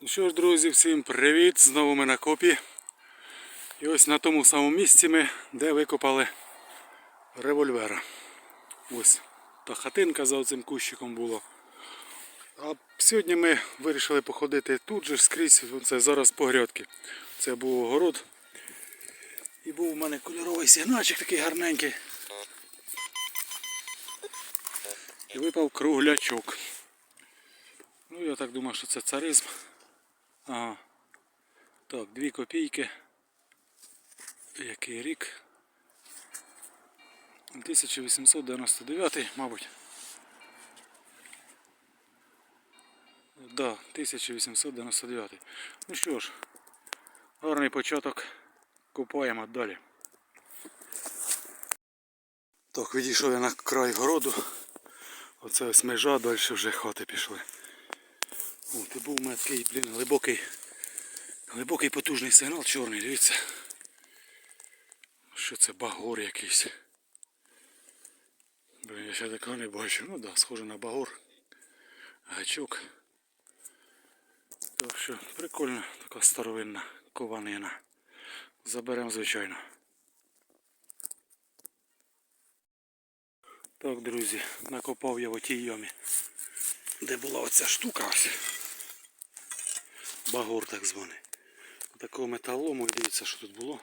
Ну що ж, друзі, всім привіт! Знову ми на копі. І ось на тому самому місці ми, де викопали револьвера. Ось та хатинка за цим кущиком була. А сьогодні ми вирішили походити тут же скрізь. Це зараз погрядки. Це був огород. І був у мене кольоровий сигнальчик такий гарненький. І випав круглячок. Ну я так думаю, що це царизм. Ага. Так, дві копійки. Який рік? 1899, мабуть. Да, 1899. Ну що ж, гарний початок. Купаємо далі. Так, відійшов я на край городу. Оце ось межа, далі вже хати пішли. О, ти був у мене такий, блін, глибокий, глибокий потужний сигнал чорний, дивіться. Що це багор якийсь. Блін, я ще такого не бачу. Ну да, схоже на багор. Гачок. Так що прикольна така старовинна кованина. Заберемо, звичайно. Так, друзі, накопав я в отій ямі. Де була оця штука ось. Багор так званий. Такого металому, дивіться, що тут було.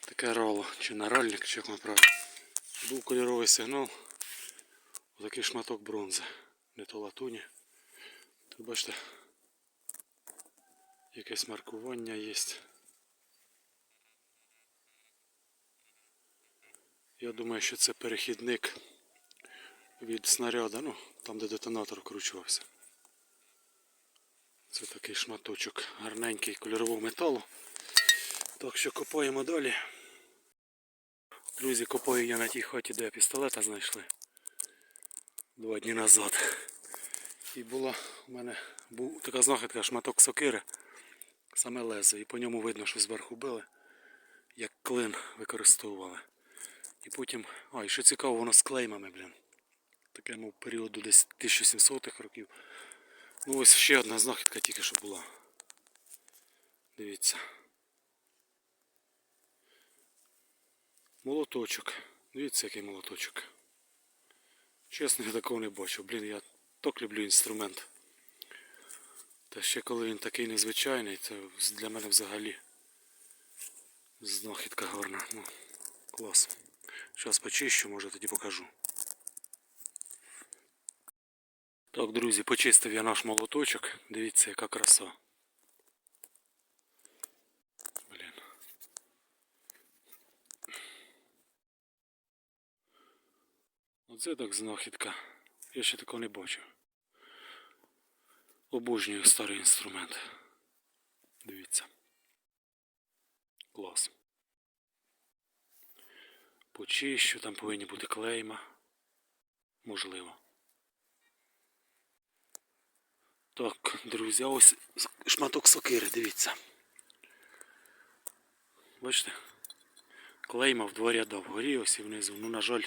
Таке рало, чи наральник, чи як правильно. Був кольоровий сигнал. Отакий шматок бронзи. Не то латуні. Тут бачите, якесь маркування є. Я думаю, що це перехідник від снаряда, ну, там де детонатор вкручувався. Це такий шматочок гарненький кольорового металу. Так що копаємо далі. Друзі, копаю я на тій хаті, де пістолета знайшли. Два дні назад. І була у мене був така знахідка, шматок сокири, саме лезо, і по ньому видно, що зверху били, як клин використовували. І потім, а, і що цікаво, воно з клеймами, блін. Таке, мов періоду десь 1700-х років. Ну ось ще одна знахідка тільки що була. Дивіться. Молоточок. Дивіться, який молоточок. Чесно, я такого не бачив. Блін, я так люблю інструмент. Та ще коли він такий незвичайний, це для мене взагалі знахідка гарна. Ну, клас. Зараз почищу, може тоді покажу. Так, друзі, почистив я наш молоточок. Дивіться, яка краса. Блін. Оце так знахідка. Я ще такого не бачив. Обожнюю старий інструмент. Дивіться. Клас. Почищу, там повинні бути клейма. Можливо. Так, друзі, ось шматок сокири, дивіться. Бачите? Клейма в два ряда вгорі, ось і внизу. Ну, на жаль,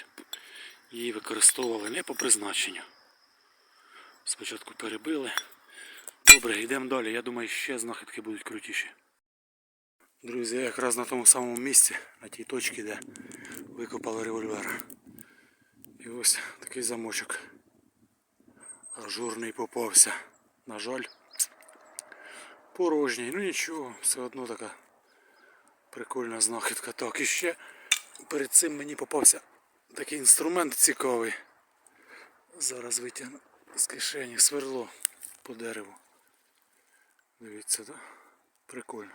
її використовували не по призначенню. Спочатку перебили. Добре, йдемо далі. Я думаю, ще знахідки будуть крутіші. Друзі, я якраз на тому самому місці, на тій точці, де викопали револьвер. І ось такий замочок. Ажурний попався. На жаль. Порожній. Ну нічого, все одно така прикольна знахідка. Так, і ще перед цим мені попався такий інструмент цікавий. Зараз витягну з кишені сверло по дереву. Дивіться, так? Прикольно.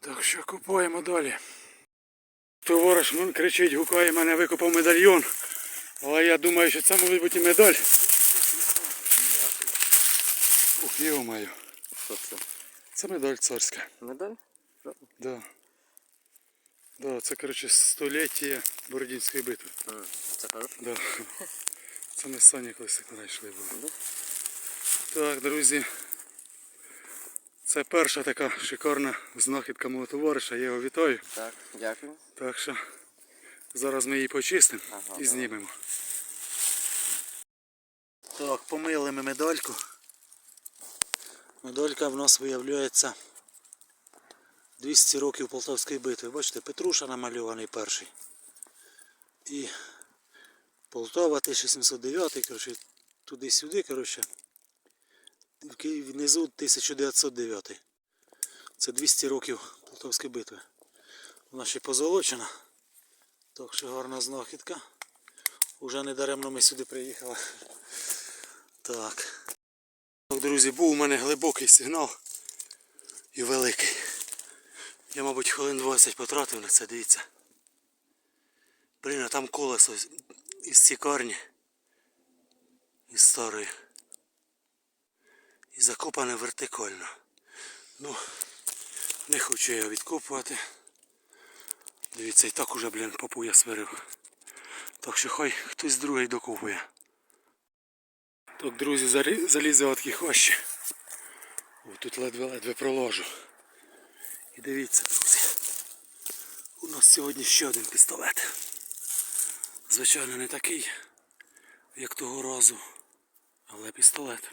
Так що купуємо далі. Товариш кричить, гукає мене, викопав медальйон. Але я думаю, що це може бути медаль. Ух, йо-моє. Що це? Це медаль царська. Медаль? Да. Да, це, коротше, століття Бородінської битви. М, Це хорошо. Да. Це ми з Сані колись туди йшли були. Да? Так, друзі. Це перша така шикарна знахідка мого товариша. Я його вітаю. Так, дякую. Так що зараз ми її почистимо Ага, і знімемо. Так, помили ми медальку. Медалька в нас виявляється 200 років Полтавської битви. Бачите, Петруша намальований перший. І Полтава 1709, коротше, туди-сюди, коротше. В Києві внизу 1909. Це 200 років Полтавської битви. Вона ще позолочена. Так що гарна знахідка. Уже не даремно ми сюди приїхали. Так. Так, друзі, був у мене глибокий сигнал і великий. Я, мабуть, хвилин 20 потратив на це, дивіться. Блін, а там колесо із цікарні. Із старої. І закопане вертикально. Ну, не хочу я відкопувати. Дивіться, і так уже, блін, попу я свирив. Так що хай хтось другий докупує. Так, друзі, залізли в такі хащі. О, тут ледве-ледве проложу. І дивіться, друзі. У нас сьогодні ще один пістолет. Звичайно, не такий, як того разу, але пістолет.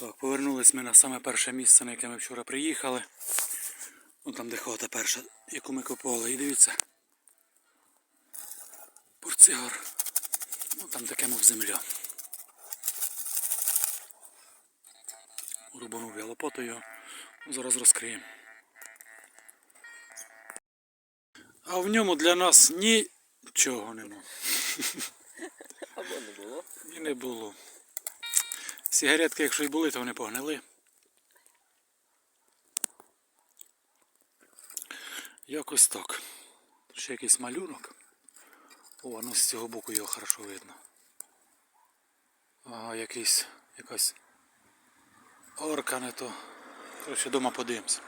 Так, повернулись ми на саме перше місце, на яке ми вчора приїхали. Ну там де хата перша, яку ми копали. І дивіться. Портсигар. Ну там таке мов земля. Рубанув я лопатою. Зараз розкриємо. А в ньому для нас нічого нема. Або не було. І не було. Сигаретки, якщо й були, то вони погнили. Якось так. Ще якийсь малюнок. О, ну з цього боку його хорошо видно. Ага, якийсь, якась орка не то. Коротше, дома подивимось.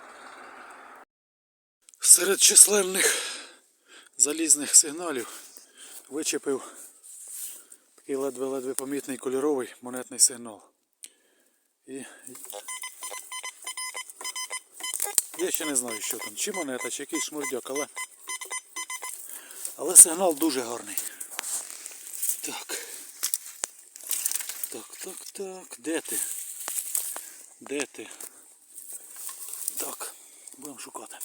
Серед численних залізних сигналів вичепив такий ледве-ледве помітний кольоровий монетний сигнал. І я ще не знаю, що там, чи монета, чи якийсь шмурдяк, але. Але сигнал дуже гарний. Так. Так, так, так. Де ти? Де ти? Так, будемо шукати.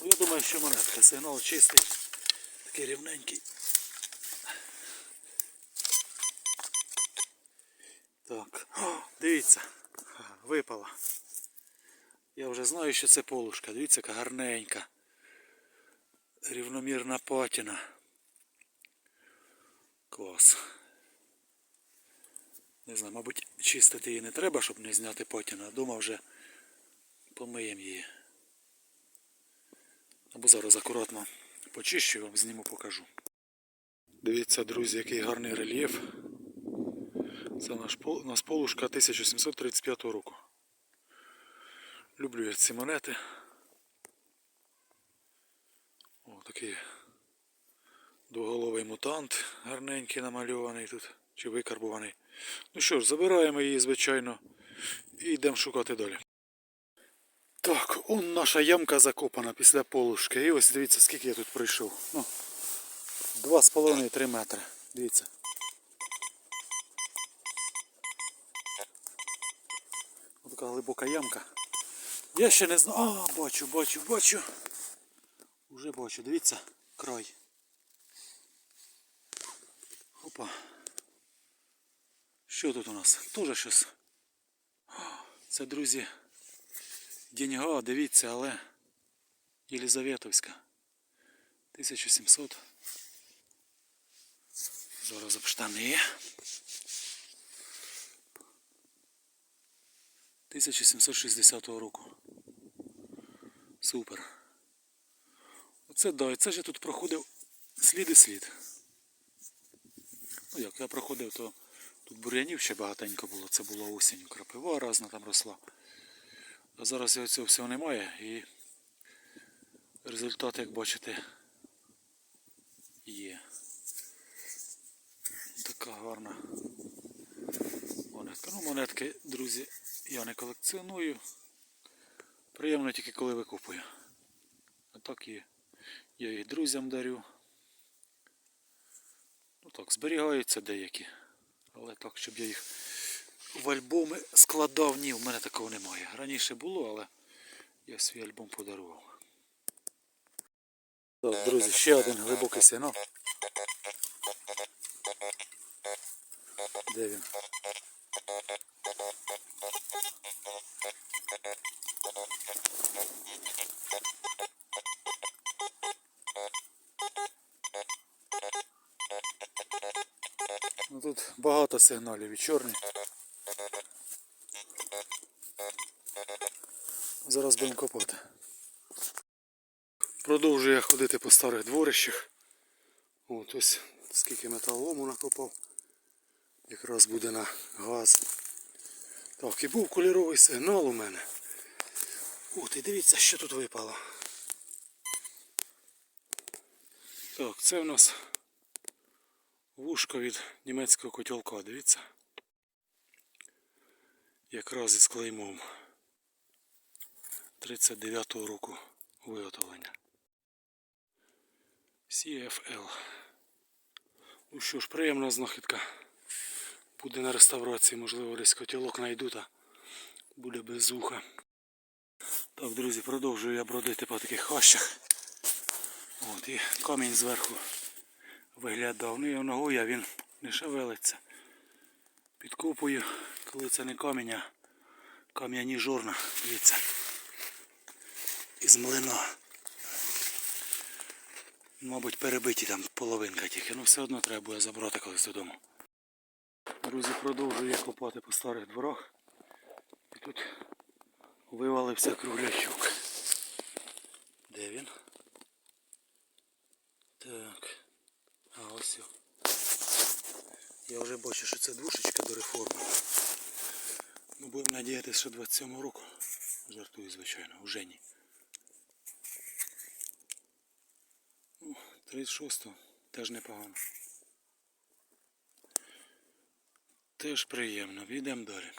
Ну, я думаю, що монетка. Сигнал чистий, такий рівненький. Так, О, дивіться, випала. Я вже знаю, що це полушка. Дивіться, яка гарненька. Рівномірна патіна. Клас. Не знаю, мабуть, чистити її не треба, щоб не зняти патіну, а дома вже помиємо її. Або зараз акуратно почищу вам зніму покажу. Дивіться, друзі, який гарний рельєф. Це наш нас полушка 1735 року. Люблю я ці монети. О, такий двоголовий мутант гарненький намальований тут, чи викарбуваний. Ну що ж, забираємо її, звичайно, і йдемо шукати далі. Так, он наша ямка закопана після полушки. І ось дивіться, скільки я тут пройшов. Ну, 2,5-3 метри. Дивіться. Ось така глибока ямка. Я ще не знаю. А, бачу, бачу, бачу. Уже бачу, дивіться, край. Опа. Що тут у нас? Тоже щось. Це, друзі, деньга, дивіться, але Єлизаветовська. 1700. Зараз об штани. 1760 року. Супер. Оце да, це ж я тут проходив слід і слід. Ну як я проходив, то тут бур'янів ще багатенько було, це було осінь, крапива разна там росла. А зараз його цього всього немає і результат, як бачите, є. Така гарна монетка. Ну, монетки, друзі, я не колекціоную. Приємно тільки коли викупую. А так і я їх друзям дарю. Ну Так, зберігаються деякі. Але так, щоб я їх в альбоми складав, ні, в мене такого немає. Раніше було, але я свій альбом подарував. Так, друзі, ще один глибокий сигнал. Де він? Багато сигналів і чорний. Зараз будемо копати. Продовжую я ходити по старих дворищах. От ось скільки металолому накопав. Якраз буде на газ. Так, і був кольоровий сигнал у мене. От, і дивіться, що тут випало. Так, це в нас вушко від німецького котілка, дивіться. Якраз із клеймом 39-го року виготовлення. CFL. Ну що ж, приємна знахідка. Буде на реставрації, можливо, десь котілок знайду та буде без вуха. Так, друзі, продовжую я бродити по таких хащах. От, і камінь зверху виглядав. Ну і ногою а він не шевелиться. Підкопую, коли це не камінь, а кам'яні жорна. Дивіться. Із млина. Мабуть, перебиті там половинка тільки. Ну все одно треба буде забрати колись додому. Друзі, продовжую я копати по старих дворах. І тут вивалився круглячок. Де він? Так. А Я вже бачу, що це двушечка до реформи. Ну, будемо надіятися, що 27 року. Жартую, звичайно, вже ні. Ну, 36 теж непогано. Теж приємно. Підемо далі.